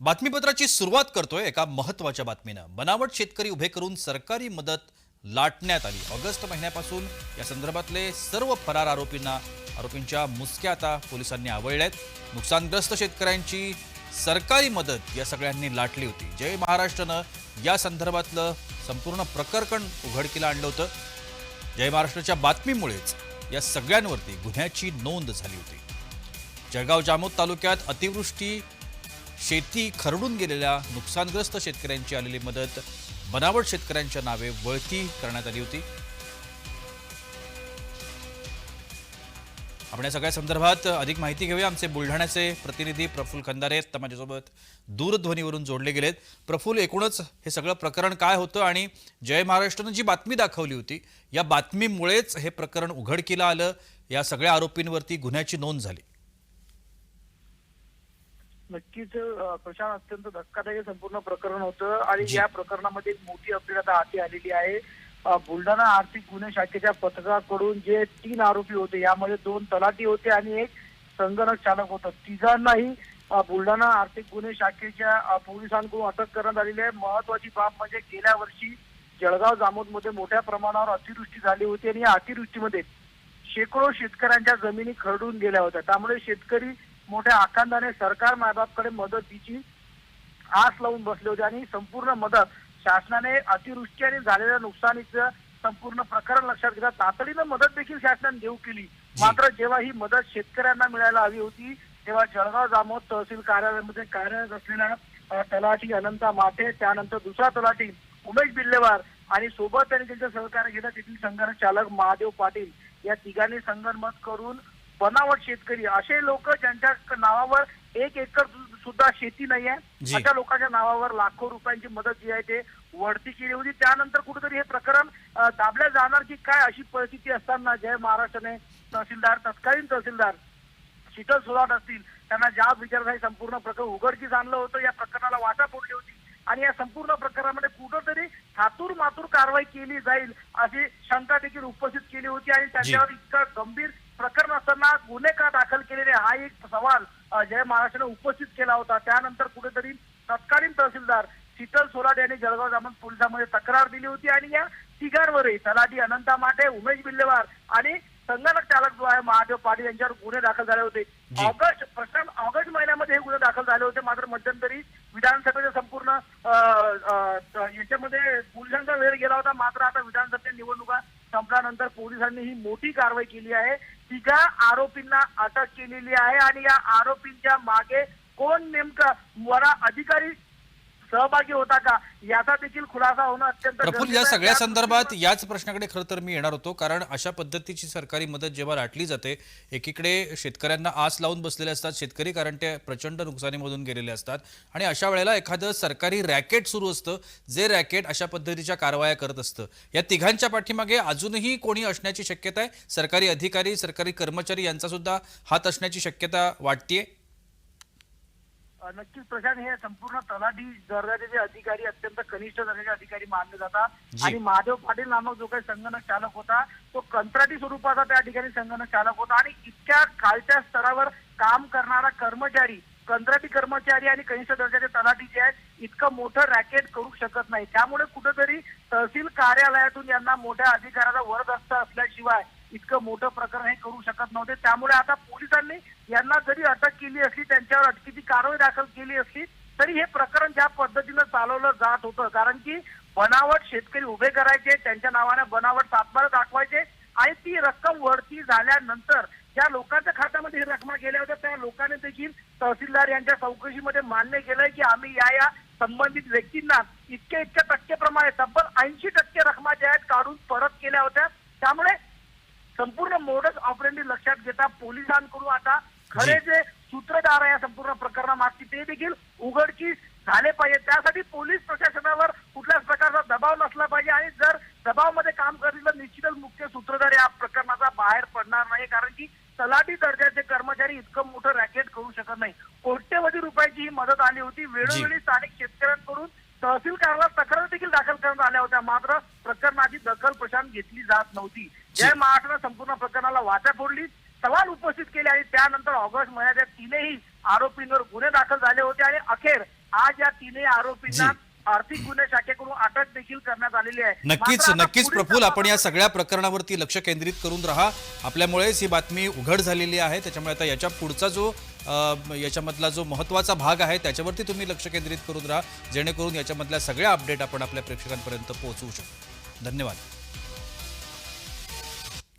बातमीपत्राची सुरुवात करतोय एका महत्त्वाच्या बातमीनं. बनावट शेतकरी उभे करून सरकारी मदत लाटण्यात आली. ऑगस्ट महिन्यापासून या संदर्भातले सर्व फरार आरोपींना आरोपींच्या मुसक्या आता पोलिसांनी आवळल्यात. नुकसानग्रस्त शेतकऱ्यांची सरकारी मदत या सगळ्यांनी लाटली होती. जय महाराष्ट्रनं या संदर्भातलं संपूर्ण प्रकरण उघडकीला आणलं होतं. जय महाराष्ट्राच्या बातमीमुळेच या सगळ्यांवरती गुन्ह्याची नोंद झाली होती. जळगाव जामोद तालुक्यात अतिवृष्टी शेती खरडून गेलेल्या नुकसानग्रस्त शेतकऱ्यांची आलेली मदत बनावट शेतकऱ्यांच्या नावे वळती करण्यात आली होती. आपण या सगळ्या संदर्भात अधिक माहिती घेऊया. आमचे बुलढाण्याचे प्रतिनिधी प्रफुल्ल खंदारे आहेत. तर माझ्यासोबत दूरध्वनीवरून जोडले गेलेत. प्रफुल्ल एकूणच हे सगळं प्रकरण काय होतं आणि जय महाराष्ट्रानं जी बातमी दाखवली होती या बातमीमुळेच हे प्रकरण उघडकीला आलं. या सगळ्या आरोपींवरती गुन्ह्याची नोंद झाली. नक्कीच प्रशांत अत्यंत धक्कादायक संपूर्ण प्रकरण होतं. आणि. या प्रकरणामध्ये एक मोठी अपडेट आता हाती आलेली आहे. बुलढाणा आर्थिक गुन्हे शाखेच्या पथकाकडून जे तीन आरोपी होते यामध्ये दोन तलाठी होते आणि एक संगणक चालक होता. तिघांनाही बुलढाणा आर्थिक गुन्हे शाखेच्या पोलिसांकडून अटक करण्यात आलेली आहे. महत्वाची बाब म्हणजे गेल्या वर्षी जळगाव जामोदमध्ये मोठ्या प्रमाणावर अतिवृष्टी झाली होती आणि या अतिवृष्टीमध्ये शेकडो शेतकऱ्यांच्या जमिनी खरडून गेल्या होत्या. त्यामुळे शेतकरी मोठ्या आकांदाने सरकार मायबापकडे मदतीची आस लावून बसले होते आणि संपूर्ण मदत शासनाने अतिवृष्टी आणि झालेल्या नुकसानीचं संपूर्ण प्रकरण लक्षात घेता तातडीनं मदत देखील शासनाने देऊ केली. मात्र जेव्हा ही मदत शेतकऱ्यांना मिळायला हवी होती तेव्हा जळगाव जामोद तहसील कार्यालयामध्ये कार्यरत असलेल्या अ, तलाठी अनंता माटे त्यानंतर दुसरा तलाठी उमेश बिल्लेवार आणि सोबत त्यांनी त्यांचं सहकार्य घेतलं तेथील संगणक चालक महादेव पाटील या तिघांनी संगनमत करून बनावट शेतकरी. असे लोक ज्यांच्या नावावर एक एकर सुद्धा शेती नाही आहे. अशा लोकांच्या नावावर लाखो रुपयांची मदत जी आहे ते वळती केली होती. त्यानंतर कुठेतरी हे प्रकरण दाबल्या जाणार की काय अशी परिस्थिती असताना जय महाराष्ट्राने तहसीलदार तत्कालीन तहसीलदार शीतल सोलाट असतील त्यांना ज्या विचारधारी संपूर्ण प्रकरण उघडकीस आणलं होतं या प्रकरणाला वाटा फोडली होती. आणि या संपूर्ण प्रकरणामध्ये कुठंतरी थातूर मातूर कारवाई केली जाईल अशी शंका देखील उपस्थित केली होती आणि त्यांच्यावर इतकं गंभीर प्रकरण असताना गुन्हे का दाखल केलेले हा एक सवाल जय महाराष्ट्राने उपस्थित केला होता. त्यानंतर कुठेतरी तत्कालीन तहसीलदार शीतल सोलाट यांनी जळगाव जामोद पोलिसांमध्ये तक्रार दिली होती आणि या तिघांवरही तलाठी अनंता माटे उमेश बिल्लेवार आणि संगणक चालक जो आहे महादेव पाटील यांच्यावर गुन्हे दाखल झाले होते. ऑगस्ट प्रशांत ऑगस्ट महिन्यामध्ये हे गुन्हे दाखल झाले होते. मात्र मध्यंतरी विधानसभेचे संपल्यानंतर पोलिसांनी ही मोठी कारवाई केली आहे. तिघा आरोपींना अटक केलेली आहे आणि या आरोपींच्या मागे कोण नेमकं वरा अधिकारी सहभागी होता का? याचा देखील खुलासा होणं अत्यंत प्रफुल्ल या. सगळ्या संदर्भात याच प्रश्नाकडे खरं तर मी येणार होतो कारण अशा पद्धतीची सरकारी मदत जेव्हा लाटली जाते एकीकडे शेतकऱ्यांना आस लावून बसलेले असतात शेतकरी कारण ते प्रचंड नुकसानीमधून गेलेले असतात आणि अशा वेळेला एखादं सरकारी रॅकेट सुरू असतं जे रॅकेट अशा पद्धतीच्या कारवाया करत असतं. या तिघांच्या पाठीमागे अजूनही कोणी असण्याची शक्यता आहे? सरकारी अधिकारी सरकारी कर्मचारी यांचा सुद्धा हात असण्याची शक्यता वाटतेय? नक्कीच प्रशांत हे संपूर्ण तलाठी दर्जाचे अधिकारी अत्यंत कनिष्ठ दर्जाचे अधिकारी मानले जातात. आणि महादेव पाटील नामक जो काही संगणक चालक होता तो कंत्राटी स्वरूपाचा त्या ठिकाणी संगणक चालक होता. आणि इतक्या खालच्या स्तरावर काम करणारा कर्मचारी कंत्राटी कर्मचारी आणि कनिष्ठ दर्जाचे तलाठी जे आहेत इतकं मोठं रॅकेट करू शकत नाही. त्यामुळे कुठेतरी तहसील कार्यालयातून यांना मोठ्या अधिकाराचा वरदस्त असल्याशिवाय इतकं मोठं प्रकरण हे करू शकत नव्हते. त्यामुळे आता पोलिसांनी यांना जरी अटक केली असली त्यांच्यावर कारवाई दाखल केली असली तरी हे प्रकरण ज्या पद्धतीनं चालवलं जात होतं कारण की बनावट शेतकरी उभे करायचे त्यांच्या नावाने बनावट सातबारा दाखवायचे आणि ती रक्कम वरती झाल्यानंतर ज्या लोकांच्या खात्यामध्ये ही रकमा गेल्या होत्या त्या लोकांनी देखील तहसीलदार यांच्या चौकशीमध्ये मान्य केलंय की आम्ही या या संबंधित व्यक्तींना इतक्या इतक्या टक्केप्रमाणे तब्बल ऐंशी टक्के रकमा ज्या आहेत काढून परत केल्या होत्या. त्यामुळे संपूर्ण मोडस ऑपरेंडी लक्षात घेता पोलिसांकडून आता खरे जे. सूत्रधार आहे या संपूर्ण प्रकरणामागची ते देखील उघडकीस झाले पाहिजे त्यासाठी पोलीस प्रशासनावर कुठल्याच प्रकारचा दबाव नसला पाहिजे. आणि जर दबावमध्ये काम करतील तर निश्चितच मुख्य सूत्रधार या प्रकरणाचा बाहेर पडणार नाही कारण की तलाठी दर्जाचे कर्मचारी इतकं मोठं रॅकेट करू शकत नाही. कोट्यवधी रुपयाची ही मदत आली होती. वेळोवेळी स्थानिक शेतकऱ्यांकडून तहसील कार्यालयात तक्रार देखील दाखल करण्यात आल्या होत्या. मात्र प्रकरणाची दखल प्रशांत घेतली जात नव्हती. जय महाराष्ट्रानं संपूर्ण प्रकरणाला वाचा फोडली सवाल उपस्थित केले आणि त्यानंतर ऑगस्ट महिन्यात या तीनही आरोपींवर गुन्हे दाखल झाले होते आणि अखेर आज या तीनही आरोपींना आर्थिक गुन्हे शाखेकडून अटक देखील करण्यात आलेली आहे. नक्कीच नक्कीच प्रफुल आपण या सगळ्या प्रकरणावरती लक्ष केंद्रित करून राहा. आपल्यामुळेच ही बातमी उघड झालेली आहे. त्याच्यामुळे आता याच्या पुढचा जो याच्यामधला जो महत्त्वाचा भाग आहे त्याच्यावरती तुम्ही लक्ष केंद्रित करून राहा. जेणेकरून याच्यामधल्या सगळ्या अपडेट आपण आपल्या प्रेक्षकांपर्यंत पोहोचवू शकतो धन्यवाद.